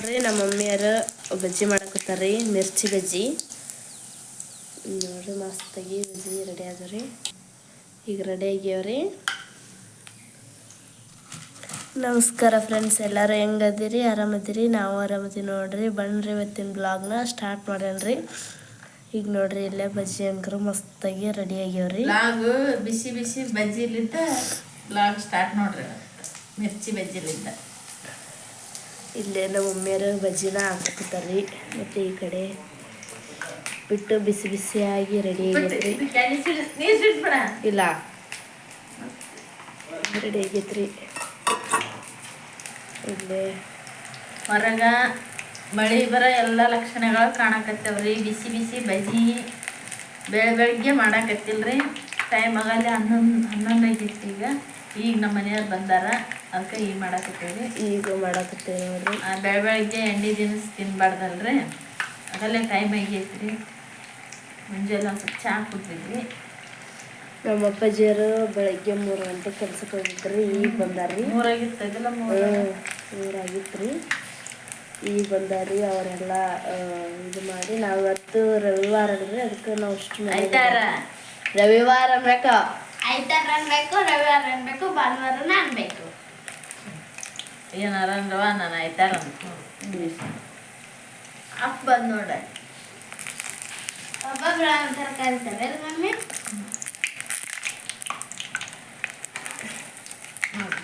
ನೋಡ್ರಿ, ನಮ್ಮ ಮಮ್ಮಿಯರು ಬಜ್ಜಿ ಮಾಡಕತ್ತಾರ್ರಿ ಮಿರ್ಚಿ ಬಜ್ಜಿ. ನೋಡ್ರಿ, ಮಸ್ತಾಗಿ ಬಜ್ಜಿ ರೆಡಿ ಆದ್ರಿ ಈಗ ರೆಡಿ ಆಗ್ಯಾವ್ರಿ. ನಮಸ್ಕಾರ ಫ್ರೆಂಡ್ಸ್ ಎಲ್ಲರೂ ಹೆಂಗದಿರಿ ಆರಾಮದಿರಿ ನಾವು ಆರಾಮದಿರಿ ನೋಡ್ರಿ. ಬನ್ರಿ ಇವತ್ತಿನ ಬ್ಲಾಗ್ನ ಸ್ಟಾರ್ಟ್ ಮಾಡೋಣ್ರಿ ಈಗ ನೋಡ್ರಿ, ಇಲ್ಲೇ ಬಜ್ಜಿ ಅಂಕರು ಮಸ್ತಾಗಿ ರೆಡಿ ಆಗ್ಯಾವ್ರಿ. ಲಾಗ್ ಬಿಸಿ ಬಿಸಿ ಬಜ್ಜಿ ಬ್ಲಾಗ್ ಸ್ಟಾರ್ಟ್ ನೋಡ್ರಿ. ಮಿರ್ಚಿ ಬಜ್ಜಿಲಿದ್ದ ಇಲ್ಲೇ ನಮ್ಮ ಮಮ್ಮಿಯರು ಬಜ್ಜಿನ ಹಾಕತ್ತಾರ್ರಿ ಮತ್ತು ಈ ಕಡೆ ಬಿಟ್ಟು ಬಿಸಿ ಬಿಸಿಯಾಗಿ ರೆಡಿ ಆಗೈತ್ರಿ. ಇಲ್ಲ. ರೆಡಿ ಆಗೈತ್ರಿ. ಇಲ್ಲೇ. ಹೊರಗ ಮಳೆ ಬರೋ ಎಲ್ಲ ಲಕ್ಷಣಗಳು ಕಾಣಕತ್ತವ್ರಿ. ಬಿಸಿ ಬಿಸಿ ಬಜ್ಜಿ ಬೆಳೆ ಬೆಳಗ್ಗೆ ಮಾಡಾಕತ್ತಿಲ್ರಿ. ಟೈಮ್ ಆಗಲ್ಲ ಹನ್ನೊಂದು ಹನ್ನೊಂದು ಆಗೈತಿ ಈಗ. ಈಗ ನಮ್ಮ ಮನೆಯವ್ರು ಬಂದಾರ. ಅದಕ್ಕೆ ಈಗ ಮಾಡಾಕತ್ತೇವ್ರಿ ಈಗ ಮಾಡಕತ್ತೇವೆ ನೋಡ್ರಿ. ಬೆಳೆ ಬೆಳ ಬೆಳಗ್ಗೆ ಎಣ್ಣೆ ದಿನಸ್ ತಿನ್ಬಾರ್ದಲ್ರಿ? ಅದಲ್ಲೇ ಟೈಮ್ ಆಗೈತ್ರಿ ಮುಂಜಾನೆ ಒಂದು ಸ್ವಲ್ಪ ಚಹಾ ಕುಡ್ತಿದ್ವಿ ನಮ್ಮ ಅಪ್ಪಾಜಿಯರು ಬೆಳಗ್ಗೆ ಮೂರು ಗಂಟೆ ಕೆಲ್ಸಕ್ಕೆ ಹೋಗಿದ್ರಿ ಈಗ ಬಂದಾರ್ರಿ. ಮೂರಾಗಿರ್ತದಲ್ಲ ಮೂರಾಗಿತ್ತು ರೀ ಈಗ ಬಂದಾರಿ ಅವರೆಲ್ಲ ಇದು ಮಾಡಿ ನಾವು ಇವತ್ತು ರವಿವಾರ ಅಲ್ರಿ ಅದಕ್ಕೆ ನಾವು ಅಷ್ಟು ಆಯ್ತಾರ ರವಿವಾರ ಅನ್ಬೇಕು. ಆಯ್ತಾರ ಅನ್ಬೇಕು ರವಿವಾರ ಅನ್ಬೇಕು ಭಾನುವಾರನ ಅನ್ಬೇಕು. ಏನಾರ ಅಂದ್ರವ ನಾನು ಆಯ್ತಾರ. ಅಪ್ಪ ಬಂದ್ ನೋಡ. ಒಬ್ಬೊಬ್ರ ತರಕಾರಿ ಕರಿತಾರೆ ಮಮ್ಮಿ?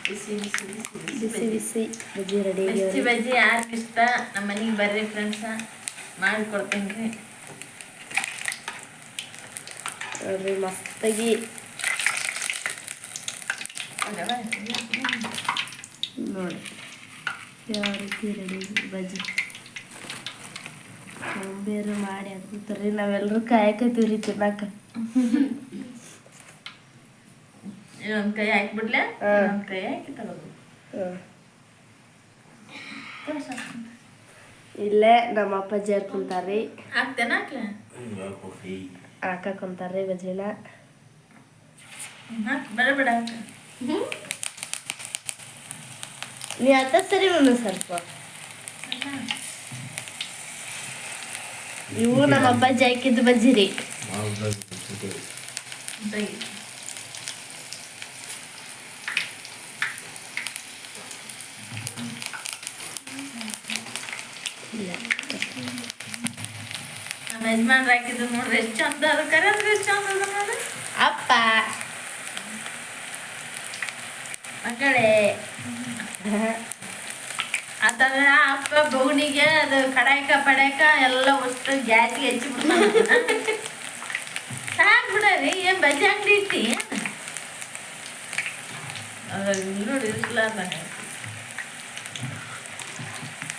ಬಿಸಿ ಬಿಸಿ ಬಿಸಿ ಬಿಸಿ ಬಜ್ಜಿ. ಬಿಸಿ ರೆಡಿ ಬಜ್ಜಿ ಯಾರಿಗೆ ಇಷ್ಟ? ನಮ್ಮ ಮನೆಗೆ ಬರ್ರಿ ಫ್ರೆಂಡ್ಸ ಮಾಡಿ ಕೊಡ್ತೀನಿ ರೀ. ನೋಡ್ರಿ ಮಸ್ತಾಗಿ. ನೋಡಿ ಯಾವ ರೀತಿ ರೆಡಿ ಬಜ್ಜಿ? ಬೇರೆ ಮಾಡಿ ಹಾಕ್ಬಿಡ್ತಾರ್ರಿ ನಾವೆಲ್ಲರೂ ಕಾಯಕತ್ತೀವ್ರಿ ತಿನ್ನಕ. ಇನ್ನೊಂದು ಕೈ ಹಾಕ್ಬಿಡ್ಲೆ. ಇನ್ನೊಂದು ಕೈ ಹಾಕಿ ತಗೋದು ಇಲ್ಲೇ ನಮ್ಮ ಅಪ್ಪಾಜಿ ಕುಂತಾರ್ರಿ? ಹಾಕ್ತೇನೆ ಹಾಕ್ಲೆ? ಹಾಕ ಕುಂತಾರ್ರಿ ಬಜ್ಜಿನ. ಹಾಕಿ ಬೇಡ ಬೇಡ ಹಾಕ ನೀ ಅತ್ತ ಸರಿ ಮಮ್ಮಿ ಸ್ವಲ್ಪ ಇವು ನಮ್ಮ ಅಪ್ಪಾಜಿ ಹಾಕಿದ್ದು ಬಜ್ಜಿರಿ. ನಮ್ಮ ಯಜಮಾನ್ರು ಹಾಕಿದ್ರು ನೋಡ್ರಿ ಎಷ್ಟು ಚಂದ ಅದು ಕರೆ ಅಂದ್ರೆ ಎಷ್ಟು ಚಂದ ಅದ ಅಪ್ಪ. ಮಕ್ಕಳೇ ಅಂತಂದ್ರೆ ಆ ಅಪ್ಪ ಬೌನಿಗೆ ಅದು ಕಡಾಯ್ಕ ಪಡಾಯ್ಕ ಎಲ್ಲ ಅಷ್ಟು ಗ್ಯಾಸ್ಗೆ ಹೆಚ್ಚಿ ಬಿಡ್ತಾನ. ಸಾಕು ಬಿಡರಿ ಏನು ಬಜ್ಜಿ ಅಂಗಡಿ ಇಟ್ಟಿ? ಅದ್ರಾಗ ನೋಡಿ ಇರ್ಲಾರ್ದಂಗೆ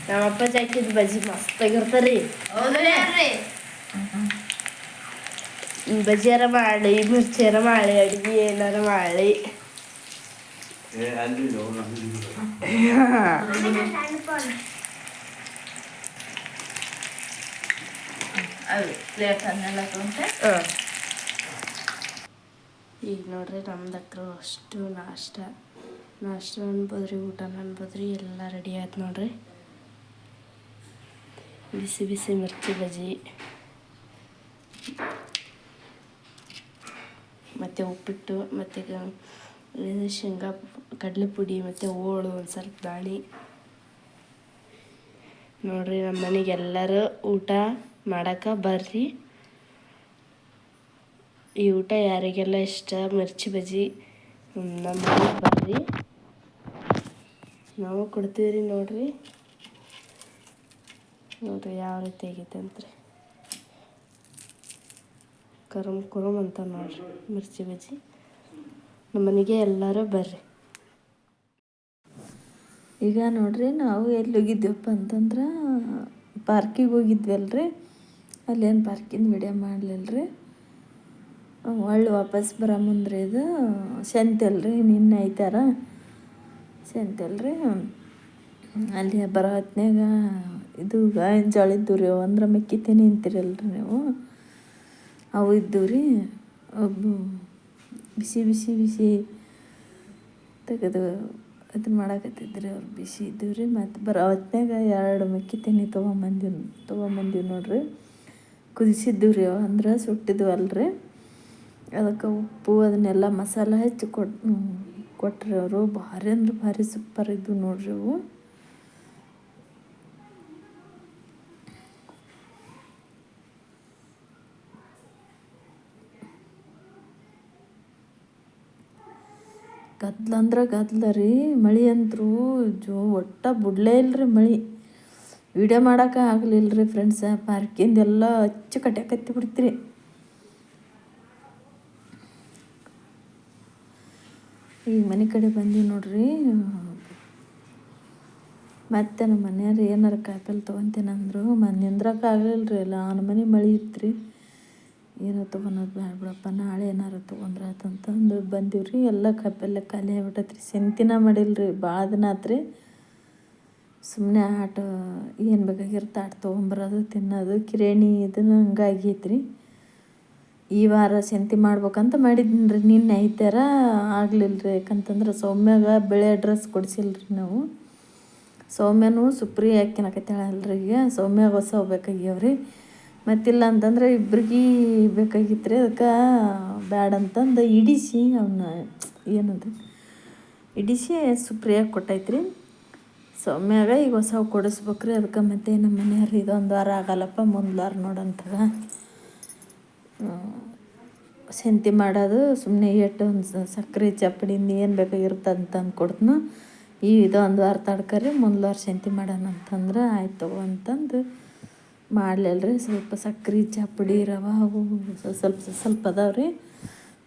ನಮ್ಮ ಅಪ್ಪಾಜಿ ಹಾಕಿದ್ದು ಬಜ್ಜಿ ಮಸ್ತಾಗಿರ್ತಾರ್ರಿ ಹೌದ್ರಿ ನೋಡ್ರಿ ಬಜ್ಜಿಯಾರ ಮಾಡಿ ಮಿರ್ಚಿಯಾರ ಮಾಡಿ ಅಡ್ಗೆ ಏನಾರ ಮಾಡಿ. ಅದು ಪ್ಲೇಟ್ ಅದನ್ನೆಲ್ಲ ತೊಗೊಂಡೆ ಹ. ಈಗ ನೋಡ್ರಿ ನಮ್ದಕ್ರು ಅಷ್ಟು ನಾಷ್ಟ. ನಾಷ್ಟ ಅನ್ಬೋದ್ರಿ ಊಟ ಅನ್ಬೋದ್ರಿ ಎಲ್ಲ ರೆಡಿ ಆಯ್ತು ನೋಡ್ರಿ. ಬಿಸಿ ಬಿಸಿ ಮಿರ್ಚಿ ಬಜ್ಜಿ. ಮತ್ತು ಉಪ್ಪಿಟ್ಟು ಮತ್ತೆ ಶೇಂಗಾ ಕಡಲೆ ಪುಡಿ ಮತ್ತು ಹೋಳು ಒಂದು ಸ್ವಲ್ಪ ದಾಣಿ ನೋಡ್ರಿ ನಮ್ಮ ಮನೆಗೆ ಎಲ್ಲರೂ ಊಟ ಮಾಡಕ್ಕೆ ಬರ್ರಿ. ಈ ಊಟ ಯಾರಿಗೆಲ್ಲ ಇಷ್ಟ, ಮಿರ್ಚಿ ಬಜ್ಜಿ ನಮ್ಮ ಮನೆಗೆ ಬರ್ರಿ. ನಾವು ಕೊಡ್ತೀವಿ ರೀ ನೋಡ್ರಿ. ನೋಡ್ರಿ ಯಾವ ರೀತಿ ಆಗೈತೆ ಅಂತ್ರಿ. ಕರಮ್, ಕುರಮ್ ಅಂತ ನೋಡ್ರಿ, ಮಿರ್ಚಿ ಬಜ್ಜಿ. ನಮ್ಮ ಮನೆಗೆ ಎಲ್ಲರೂ ಬರ್ರಿ. ಈಗ ನೋಡ್ರಿ ನಾವು ಎಲ್ಲಿ ಹೋಗಿದ್ದೇವಪ್ಪ ಅಂತಂದ್ರೆ ಪಾರ್ಕಿಗೆ ಹೋಗಿದ್ವಲ್ರಿ. ಅಲ್ಲೇನು ಪಾರ್ಕಿಂದ ವಿಡಿಯೋ ಮಾಡಲಿಲ್ರಿ. ಒಳ್ಳೆ ವಾಪಸ್ ಬರ ಮುಂದ್ರಿ ಇದು. ಶಂತಲ್ರಿ, ನಿನ್ನೆ ಐತಾರ. ಶಂತಲ್ರಿ. ಅಲ್ಲಿ ಬರೋ ಹೊತ್ನ್ಯಾಗ ಇದು ಗಾಯನ ಜೋಳ ಇದ್ದು ರೀ ಅಂದ್ರೆ ಮೆಕ್ಕಿತೇನೆ ಅಂತೀರಲ್ರಿ ನೀವು. ಅವು ಇದ್ದು ರೀ ಒಬ್ಬ ಬಿಸಿ ಬಿಸಿ ಬಿಸಿ ತೆಗೆದು ಅದು ಮಾಡಾಕತ್ತಿದ್ರಿ ಅವ್ರು. ಬಿಸಿ ಇದ್ದೀವಿ ರೀ. ಮತ್ತು ಬರ ಅವತ್ತಿನಾಗ ಎರಡು ಮೆಕ್ಕಿ ತೆನಿ ತೊಗೊಂಬಂದಿವಿ ತೊಗೊಂಬಂದಿವಿ ನೋಡ್ರಿ. ಕುದಿಸಿದ್ದೀವಿ ರೀ ಅವು ಅಂದ್ರೆ ಸುಟ್ಟಿದ್ವು ಅಲ್ರಿ. ಅದಕ್ಕೆ ಉಪ್ಪು, ಅದನ್ನೆಲ್ಲ ಮಸಾಲ ಹೆಚ್ಚು ಕೊಟ್ಟು ಕೊಟ್ರಿ ಅವರು. ಭಾರಿ ಅಂದ್ರೆ ಭಾರಿ ಸೂಪರ್ ಇದ್ವು ನೋಡ್ರಿ ಅವು. ಗದ್ಲ ಅಂದ್ರೆ ಗದ್ಲ ರೀ ಮಳೆ ಅಂತರೂ, ಜೋ ಒಟ್ಟ ಬಿಡ್ಲೇ ರೀ ಮಳೆ. ವಿಡಿಯೋ ಮಾಡೋಕೆ ಆಗಲಿಲ್ಲ ರೀ ಫ್ರೆಂಡ್ಸ ಪಾರ್ಕಿಂದ ಎಲ್ಲ ಹಚ್ಚು ಕಟ್ಯಾಕತ್ತಿ ಬಿಡ್ತೀರಿ. ಈಗ ಮನೆ ಕಡೆ ಬಂದೀವಿ ನೋಡ್ರಿ. ಮತ್ತೆ ನಮ್ಮ ಮನೆಯವ್ರು ಏನಾರು ಕಾಯಿಪಲ್ಲೆ ತೊಗೊತೀನಿ ಅಂದರು ಮನೆ ನಿಂದ್ರಕ್ಕೆ ಆಗಲಿಲ್ಲ ರೀ ಎಲ್ಲ ಮನೆ ಮಳೆ ಇತ್ತು ರೀ ಏನೋ ತೊಗೊಳೋದು ಬೇಡ ಬಿಡಪ್ಪ, ನಾಳೆ ಏನಾರು ತೊಗೊಂಡ್ರೆ ಆತಂತಂದು ಬಂದೀವಿ ರೀ ಎಲ್ಲ ಕಪ್ಪೆಲ್ಲ ಖಾಲಿ ಆಗ್ಬಿಟ್ಟೈತೆ ರೀ ಸೆಂತಿನ ಮಾಡಿಲ್ಲ ರೀ ಭಾಳ ದಿನ ಆತು ರೀ ಸುಮ್ಮನೆ ಆಟ ಏನು ಬೇಕಾಗಿರುತ್ತೆ ಆಟ ತೊಗೊಂಬರೋದು, ತಿನ್ನೋದು, ಕಿರಾಣಿ ಇದನ್ನು ಹಂಗಾಗೈತೆ ರೀ ಈ ವಾರ ಸೆಂತಿ ಮಾಡ್ಬೇಕಂತ ಮಾಡಿದ್ದೀನಿ ರೀ ನಿನ್ನೆ ಐತಾರ ಆಗಲಿಲ್ಲ ರೀ ಯಾಕಂತಂದ್ರೆ ಸೌಮ್ಯಾಗ ಬೆಳೆ ಡ್ರೆಸ್ ಕೊಡಿಸಿಲ್ಲ ರೀ ನಾವು. ಸೌಮ್ಯನೂ ಸುಪ್ರಿ ಹಾಕಿನಕತ್ತಾಳಲ್ರಿ ಈಗ. ಸೌಮ್ಯಾಗ ಹೊಸ ಹೋಗ್ಬೇಕಾಗ್ಯವ್ರಿ. ಮತ್ತಿಲ್ಲ ಅಂತಂದ್ರೆ ಇಬ್ರಿಗೆ ಬೇಕಾಗಿತ್ತು ರೀ ಅದಕ್ಕೆ ಬ್ಯಾಡ ಅಂತಂದು ಇಡಿಸಿ ಅವನ್ನ ಏನದು, ಇಡಿಸಿ ಸುಪ್ರಿಯಾಗಿ ಕೊಟ್ಟೈತ್ರಿ. ಸೌಮ್ಯಾಗ ಈಗ ಹೊಸ ಕೊಡಿಸ್ಬೇಕ್ರಿ, ಅದಕ್ಕೆ ಮತ್ತೆ ನಮ್ಮ ಮನೆಯವ್ರು ಇದೊಂದು ವಾರ ಆಗಲ್ಲಪ್ಪ ವಾರ ನೋಡಂತಾಗ ಸಂತಿ ಮಾಡೋದು ಸುಮ್ಮನೆ ಏಟು ಒಂದು ಸಕ್ಕರೆ ಚಪ್ಪಡಿಂದ ಏನು ಬೇಕಾಗಿರುತ್ತೆ ಅಂತ ತಂದು ಕೊಡ್ತನು. ಈ ಇದೊಂದು ವಾರ ತಡ್ಕರಿ ವಾರ ಸಂತಿ ಮಾಡೋಣ ಅಂತಂದ್ರೆ ಆಯ್ತು ಅಂತಂದು ಮಾಡ್ಲಿಲ್ಲ ರೀ ಸ್ವಲ್ಪ ಸಕ್ರೆ, ಚಪ್ಪಡಿ, ರವೆ ಅವು ಸ್ವಲ್ಪ ಸ್ವಲ್ಪ ಅದಾವೆ ರೀ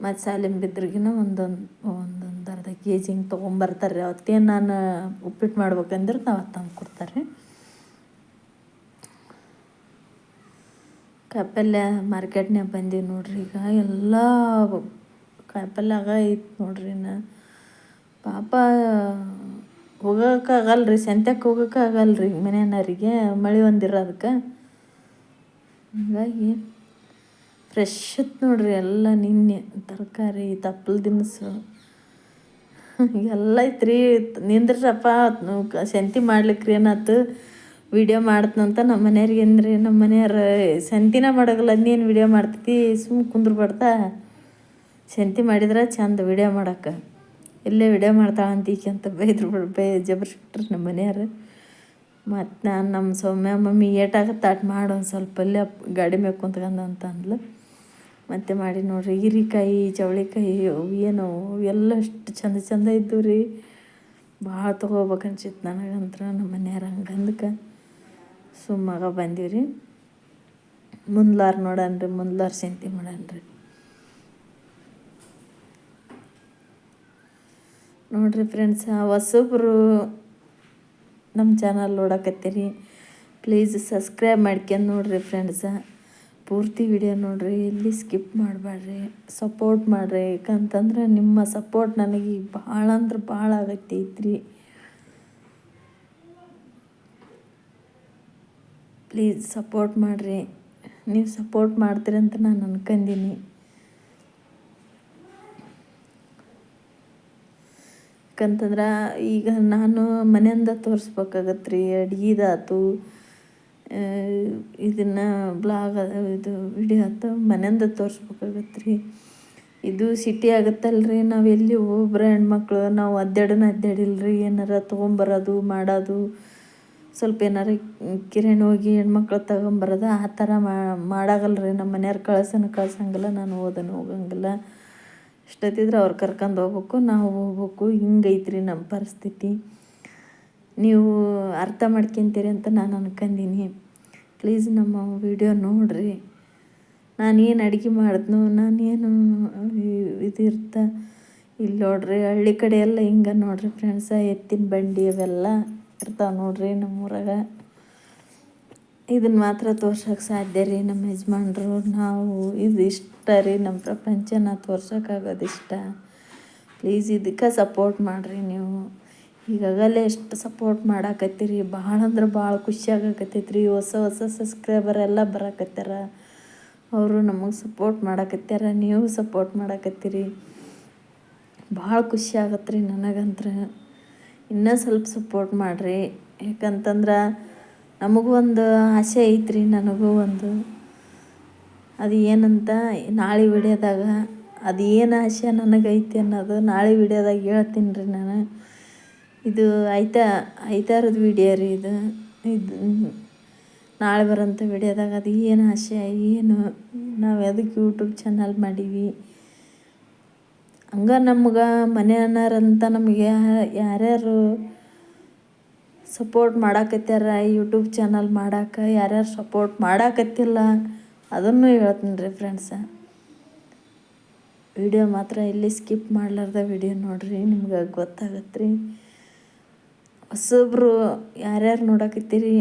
ಮತ್ತು ಸಾಲಿನ ಬಿದ್ದರಿಗಿನ ಒಂದೊಂದು ಒಂದೊಂದು ಅರ್ಧ ಕೆ ಜಿ ಹಿಂಗೆ ತೊಗೊಂಬರ್ತಾರೆ ರೀ ಅವತ್ತೇನು ನಾನು ಉಪ್ಪಿಟ್ಟು ಮಾಡ್ಬೇಕಂದ್ರೆ ನಾವು ತಂದು ಕೊಡ್ತಾರೆ ರೀ ಕಾಯಿಪಲ್ಯ ಮಾರ್ಕೆಟ್ನ್ಯಾಗ ಬಂದೀವಿ ನೋಡ್ರಿ ಈಗ. ಎಲ್ಲ ಕಾಯಿಪಲ್ಯಾಗ ಐತೆ ನೋಡ್ರಿ ನಾ ಪಾಪ ಹೋಗೋಕ್ಕಾಗಲ್ಲ ರೀ ಸಂತ್ಯಾಕೆ ಹೋಗೋಕ್ಕಾಗಲ್ಲ ರೀ ಮನೆಯವ್ರಿಗೆ. ಮಳೆ ಒಂದಿರೋದಕ್ಕೆ ಹಂಗಾಗಿ ಫ್ರೆಶ್ ಇತ್ತು ನೋಡ್ರಿ ಎಲ್ಲ ನಿನ್ನೆ ತರಕಾರಿ, ತಪ್ಪಲ ದಿನಸು. ಎಲ್ಲ ಐತ್ರಿ ನಿಂದ್ರಪ್ಪ ಸಂತಿ ಮಾಡ್ಲಿಕ್ಕೆ ರೀ ಏನಾಯ್ತು ವಿಡಿಯೋ ಮಾಡ್ತನಂತ ನಮ್ಮ ಮನೆಯವ್ರಿಗೆ ಏನ್ರಿ? ನಮ್ಮ ಮನೆಯವ್ರು ಸಂತಿನ ಮಾಡೋಗಲ್ಲ, ನೀನು ವಿಡಿಯೋ ಮಾಡ್ತೈತಿ ಸುಮ್ಮ ಕುಂದ್ರಬಾರ್ದ ಸಂತಿ ಮಾಡಿದ್ರೆ ಚಂದ ವಿಡಿಯೋ ಮಾಡಕ್ಕೆ ಇಲ್ಲೇ ವಿಡಿಯೋ ಮಾಡ್ತಾಳಂತ ಈಕೆ ಅಂತ ಬೈದ್ರು ಬೈ ಜಬರ್ಸ್ಬಿಟ್ರು ನಮ್ಮ ಮನೆಯವ್ರು. ಮತ್ತು ನಾನು ನಮ್ಮ ಸೌಮ್ಯ ಮಮ್ಮಿ ಏಟಾಗತ್ತೆ ಅಟ್ ಮಾಡು ಒಂದು ಸ್ವಲ್ಪ ಪಲ್ಯ ಗಾಡಿ ಮೇಲೆ ಕುಂತ್ಕೊಂಡು ಅಂತ ಅಂದ್ಲು ಮತ್ತೆ ಮಾಡಿ ನೋಡ್ರಿ ಹೀರಿಕಾಯಿ, ಚವಳಿಕಾಯಿ ಅವು ಏನೋ ಎಲ್ಲ ಅಷ್ಟು ಚಂದ ಚಂದ ಇದ್ದವು ರೀ. ಭಾಳ ತೊಗೋಬೇಕು ಅನ್ಸಿತ್ತು ನನಗಂತ್ರ ನಮ್ಮ ಮನೆಯವ್ರು ಹಂಗಂದ್ಕ. ಸುಮ್ಮಾಗ ಬಂದೀವಿ ರೀ. ಮುಂದ್ಲಾರ ನೋಡನ್ರಿ ಮುಂದ್ಲಾರ ಸಂತಿ ಮಾಡನ್ರಿ ನೋಡ್ರಿ ಫ್ರೆಂಡ್ಸ್ ಹೊಸಬ್ರು ನಮ್ಮ ಚಾನಲ್ ನೋಡಕತ್ತೀರಿ ಪ್ಲೀಸ್ ಸಬ್ಸ್ಕ್ರೈಬ್ ಮಾಡ್ಕೊಂಡು ನೋಡಿರಿ ಫ್ರೆಂಡ್ಸ ಪೂರ್ತಿ ವಿಡಿಯೋ ನೋಡಿರಿ, ಎಲ್ಲಿ ಸ್ಕಿಪ್ ಮಾಡಬೇಡ್ರಿ ಸಪೋರ್ಟ್ ಮಾಡಿರಿ. ಯಾಕಂತಂದ್ರೆ ನಿಮ್ಮ ಸಪೋರ್ಟ್ ನನಗೆ ಭಾಳ ಅಂದ್ರೆ ಭಾಳ ಆಗತ್ತೈತ್ರಿ ಪ್ಲೀಸ್ ಸಪೋರ್ಟ್ ಮಾಡಿರಿ. ನೀವು ಸಪೋರ್ಟ್ ಮಾಡ್ತೀರಿ ಅಂತ ನಾನು ಅನ್ಕಂದೀನಿ. ಯಾಕಂತಂದ್ರೆ ಈಗ ನಾನು ಮನೆಯಿಂದ ತೋರಿಸ್ಬೇಕಾಗತ್ತೆ ರೀ ಅಡ್ಗೆದಾತು ಇದನ್ನು ಬ್ಲಾಗ್, ಇದು ವಿಡಿಯೋ ಆತು, ಮನೆಯಿಂದ ತೋರಿಸ್ಬೇಕಾಗತ್ತೆ ರೀ ಇದು ಸಿಟಿ ಆಗುತ್ತಲ್ರಿ, ನಾವು ಎಲ್ಲಿ ಒಬ್ಬರ ಹೆಣ್ಮಕ್ಳು, ನಾವು ಅದ್ದಾಡನ ಅದ್ದಾಡಿಲ್ಲ ರೀ ಏನಾರ ತೊಗೊಂಬರೋದು, ಮಾಡೋದು, ಸ್ವಲ್ಪ ಏನಾರ ಕಿರಾಣಿ ಹೋಗಿ ಹೆಣ್ಮಕ್ಳು ತಗೊಂಬರೋದು, ಆ ಥರ ಮಾಡಾಗಲ್ಲ ರೀ ನಮ್ಮ ಮನೆಯವ್ರು ಕಳ್ಸನ ಕಳ್ಸಂಗಿಲ್ಲ, ನಾನು ಓದನ ಹೋಗಂಗಿಲ್ಲ. ಇಷ್ಟೊತ್ತಿದ್ರೆ ಅವ್ರು ಕರ್ಕೊಂಡು ಹೋಗ್ಬೇಕು, ನಾವು ಹೋಗ್ಬೇಕು, ಹಿಂಗೈತ್ರಿ ನಮ್ಮ ಪರಿಸ್ಥಿತಿ. ನೀವು ಅರ್ಥ ಮಾಡ್ಕೊತೀರಿ ಅಂತ ನಾನು ಅನ್ಕಂದೀನಿ. ಪ್ಲೀಸ್ ನಮ್ಮ ವಿಡಿಯೋ ನೋಡಿರಿ. ನಾನೇನು ಅಡುಗೆ ಮಾಡಿದ್ನು ನಾನೇನು ಇದಿರ್ತ ಇಲ್ಲಿ ನೋಡ್ರಿ, ಹಳ್ಳಿ ಕಡೆ ಎಲ್ಲ ಹಿಂಗೆ ನೋಡ್ರಿ ಫ್ರೆಂಡ್ಸ ಎತ್ತಿನ ಬಂಡಿ ಅವೆಲ್ಲ ಇರ್ತಾವೆ ನೋಡ್ರಿ ನಮ್ಮೂರಾಗ. ಇದನ್ನು ಮಾತ್ರ ತೋರ್ಸೋಕೆ ಸಾಧ್ಯ ರೀ ನಮ್ಮ ಯಜಮಾನ್ರು. ನಾವು ಇದು ಇಷ್ಟ ರೀ ನಮ್ಮ ಪ್ರಪಂಚನ ತೋರ್ಸೋಕ್ಕಾಗೋದು ಇಷ್ಟ. ಪ್ಲೀಸ್ ಇದಕ್ಕೆ ಸಪೋರ್ಟ್ ಮಾಡಿರಿ ನೀವು. ಈಗಾಗಲೇ ಎಷ್ಟು ಸಪೋರ್ಟ್ ಮಾಡಾಕತ್ತೀರಿ? ಭಾಳ ಅಂದ್ರೆ ಭಾಳ ಖುಷಿ ಆಗಕತ್ತೈತೆ ರೀ ಹೊಸ ಹೊಸ ಸಬ್ಸ್ಕ್ರೈಬರ್ ಎಲ್ಲ ಬರಾಕತ್ತಾರ. ಅವರು ನಮಗೆ ಸಪೋರ್ಟ್ ಮಾಡಾಕತ್ಯಾರ ನೀವು ಸಪೋರ್ಟ್ ಮಾಡಾಕತ್ತೀರಿ. ಭಾಳ ಖುಷಿ ಆಗತ್ತೆ ರೀ ನನಗಂತ್ರ. ಇನ್ನೂ ಸ್ವಲ್ಪ ಸಪೋರ್ಟ್ ಮಾಡಿರಿ. ಯಾಕಂತಂದ್ರೆ ನಮಗೂ ಒಂದು ಆಸೆ ಐತ್ರಿ, ನನಗೂ ಒಂದು. ಅದು ಏನಂತ, ನಾಳೆ ವಿಡಿಯೋದಾಗ ಅದು ಏನು ಆಸೆ ನನಗೈತಿ ಅನ್ನೋದು ನಾಳೆ ವಿಡಿಯೋದಾಗ ಹೇಳ್ತೀನಿ ರೀ ನಾನು. ಇದು ಐತಾ, ಐತಾರದ ವಿಡಿಯೋ ರೀ ಇದು. ಇದು ನಾಳೆ ಬರೋಂಥ ವಿಡಿಯೋದಾಗ ಅದು ಏನು ಆಸೆ, ಏನು ನಾವು ಅದಕ್ಕೆ ಯೂಟ್ಯೂಬ್ ಚಾನಲ್ ಮಾಡೀವಿ. ಹಂಗ ನಮ್ಗೆ ಮನೆಯನ್ನಾರಂತ ನಮಗೆ ಯಾರ್ಯಾರು ಸಪೋರ್ಟ್ ಮಾಡಾಕತ್ಯಾರ ಯೂಟ್ಯೂಬ್ ಚಾನಲ್ ಮಾಡಕ್ಕೆ ಯಾರ್ಯಾರು ಸಪೋರ್ಟ್ ಮಾಡಾಕತ್ತಿಲ್ಲ, ಅದನ್ನು ಹೇಳ್ತೀನಿ ರೀ ಫ್ರೆಂಡ್ಸ ವಿಡಿಯೋ ಮಾತ್ರ ಇಲ್ಲಿ ಸ್ಕಿಪ್ ಮಾಡಲಾರ್ದ ವಿಡಿಯೋ ನೋಡ್ರಿ, ನಿಮ್ಗೆ ಗೊತ್ತಾಗತ್ತೆ ರೀ ಹೊಸೊಬ್ರು ಯಾರ್ಯಾರು ನೋಡಕತ್ತೀರಿ,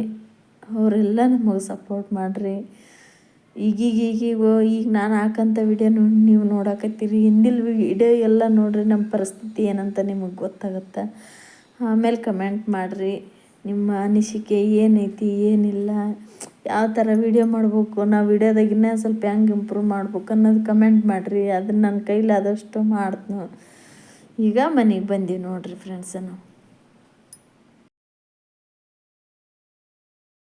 ಅವರೆಲ್ಲ ನಮಗೆ ಸಪೋರ್ಟ್ ಮಾಡಿರಿ. ಈಗೀಗ ಈಗೀಗ, ಈಗ ನಾನು ಹಾಕಂಥ ವಿಡಿಯೋ ನೀವು ನೋಡಕತ್ತೀರಿ, ಹಿಂದಿಲ್ ವಿಡಿಯೋ ಎಲ್ಲ ನೋಡಿರಿ ನಮ್ಮ ಪರಿಸ್ಥಿತಿ ಏನಂತ ನಿಮಗೆ ಗೊತ್ತಾಗತ್ತೆ. ಆಮೇಲೆ ಕಮೆಂಟ್ ಮಾಡಿರಿ. ನಿಮ್ಮ ಅನಿಸಿಕೆ ಏನೈತಿ, ಏನಿಲ್ಲ, ಯಾವ ಥರ ವಿಡಿಯೋ ಮಾಡಬೇಕು, ನಾವು ವಿಡಿಯೋದಾಗ ಇನ್ನೂ ಸ್ವಲ್ಪ ಹೆಂಗೆ ಇಂಪ್ರೂವ್ ಮಾಡ್ಬೇಕು ಅನ್ನೋದು ಕಮೆಂಟ್ ಮಾಡಿರಿ. ಅದನ್ನು ನನ್ನ ಕೈಲಾದಷ್ಟು ಮಾಡ್ತೀನಿ. ಈಗ ಮನೆಗೆ ಬಂದೀವಿ ನೋಡಿರಿ ಫ್ರೆಂಡ್ಸ ನಾವು